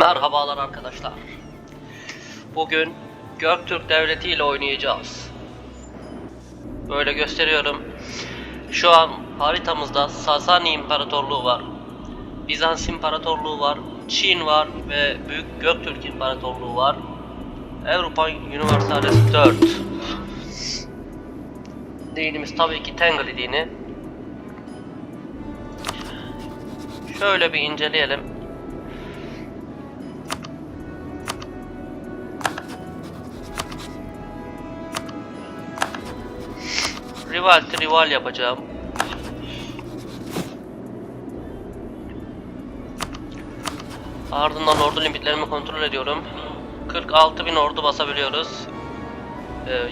Merhabalar arkadaşlar. Bugün Göktürk Devleti ile oynayacağız. Böyle gösteriyorum. Şu an haritamızda Sasani İmparatorluğu var. Bizans İmparatorluğu var. Çin var ve Büyük Göktürk İmparatorluğu var. Avrupa Universalis 4. Dinimiz tabii ki Tengri dini. Şöyle bir inceleyelim. Rival rival yapacağım. Ardından ordu limitlerimi kontrol ediyorum. 46.000 ordu basabiliyoruz.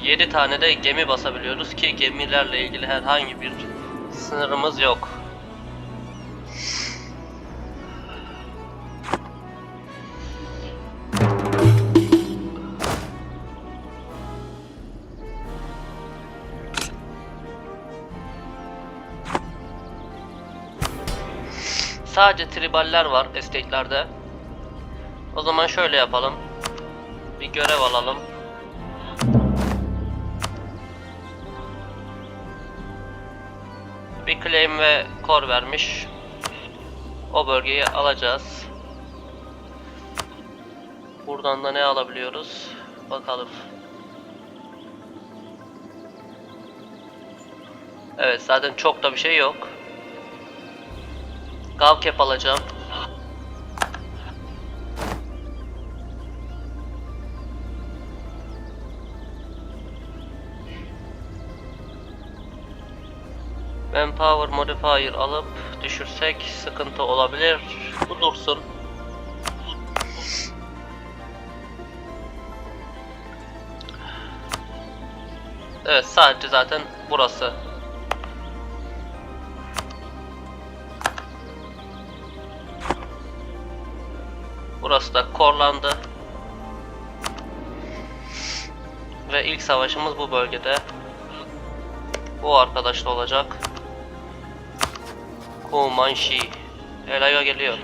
7 tane de gemi basabiliyoruz ki gemilerle ilgili herhangi bir sınırımız yok. Sadece triballer var estate'lerde. O zaman şöyle yapalım. Bir görev alalım. Bir claim ve core vermiş. O bölgeyi alacağız. Buradan da ne alabiliyoruz? Bakalım. Evet zaten çok da bir şey yok. Gavkep alacağım. Manpower modifier alıp düşürsek sıkıntı olabilir. Bu dursun. Evet sadece zaten burası. Burası da korlandı. Ve ilk savaşımız bu bölgede. Bu arkadaşla olacak. Kumanshi. Elaya geliyor.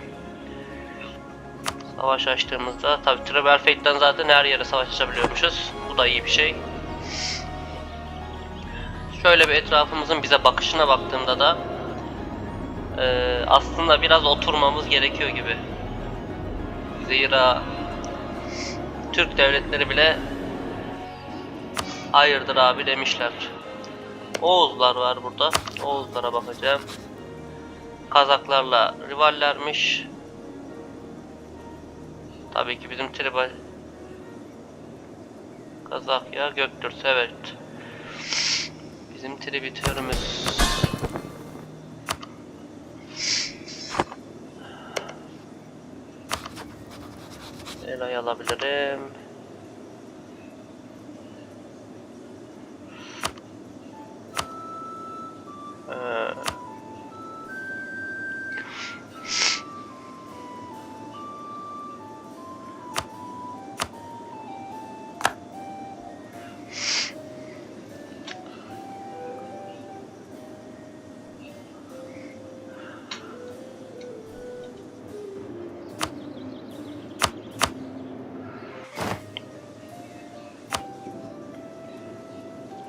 Savaş açtığımızda tabi Tribal Fate'den zaten her yere savaş açabiliyormuşuz. Bu da iyi bir şey. Şöyle bir etrafımızın bize bakışına baktığımda da eee, aslında biraz oturmamız gerekiyor gibi. Zira Türk devletleri bile hayırdır abi demişler. Oğuzlar var burada. Oğuzlara bakacağım. Kazaklarla rivallermiş. Tabii ki bizim tribal Kazak ya Göktürk evet. Bizim tribütörümüz. Alabilirim.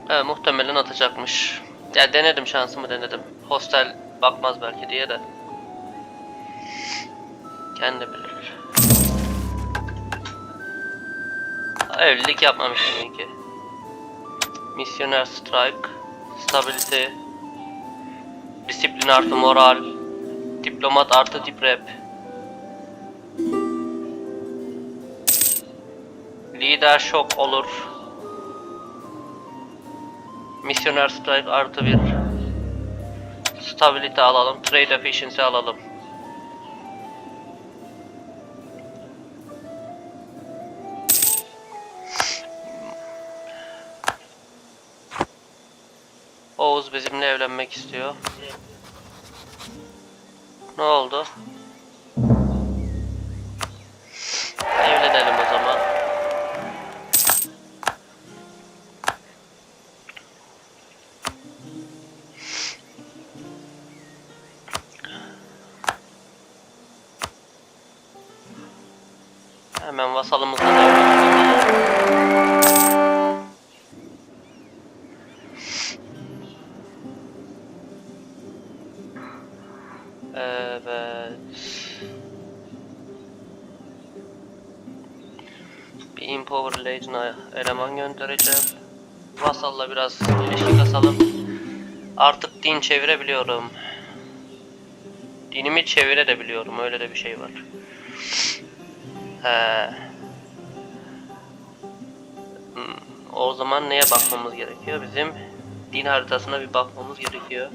Evet muhtemelen atacakmış. Ya denedim şansımı denedim. Hostel bakmaz belki diye de. Kendi bilir. Evlilik yapmamış demek ki. Missioner Strike. Stability. Disiplin artı moral. Diplomat artı dip rap. Lider şok olur. Missioner Strike artı bir Stability alalım. Trade Efficiency alalım. Oğuz bizimle evlenmek istiyor. Ne oldu? Hemen vasalımızla Evet. Bir Empower Legion'a eleman göndereceğim. Vasal'la biraz ilişki kasalım. Artık din çevirebiliyorum. Dinimi çevirebiliyorum. Öyle de bir şey var. Hmm, O zaman neye bakmamız gerekiyor? Bizim din haritasına bir bakmamız gerekiyor.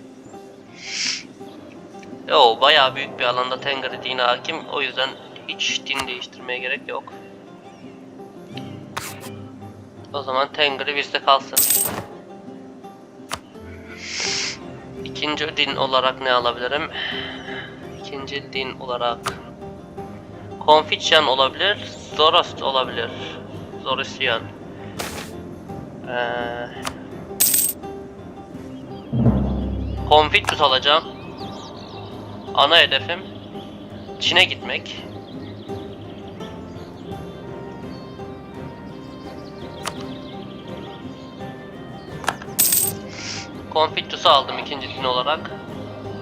Yo bayağı büyük bir alanda Tengri dini hakim. O yüzden hiç din değiştirmeye gerek yok. O zaman Tengri bizde kalsın. İkinci din olarak ne alabilirim? İkinci din olarak Konfüçyan olabilir, Zoroast olabilir. Zoroastrian. Ee, Konfüçyüs alacağım. Ana hedefim Çin'e gitmek. Konfüçyüs'ü aldım ikinci din olarak.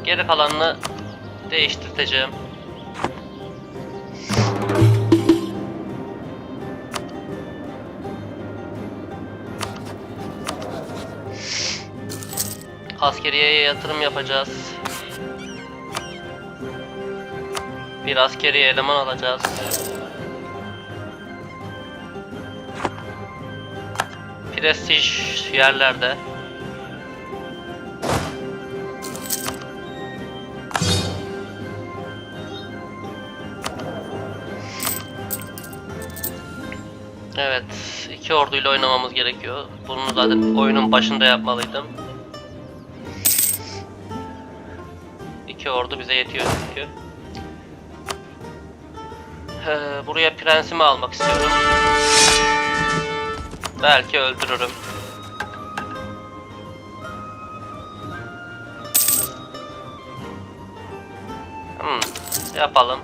Geri kalanını değiştirteceğim. Askeriyeye yatırım yapacağız. Bir askeri eleman alacağız. Prestij yerlerde. Evet, iki orduyla oynamamız gerekiyor. Bunu zaten oyunun başında yapmalıydım. İki ordu bize yetiyor çünkü. Ee, buraya prensimi almak istiyorum. Belki öldürürüm. Hmm, yapalım.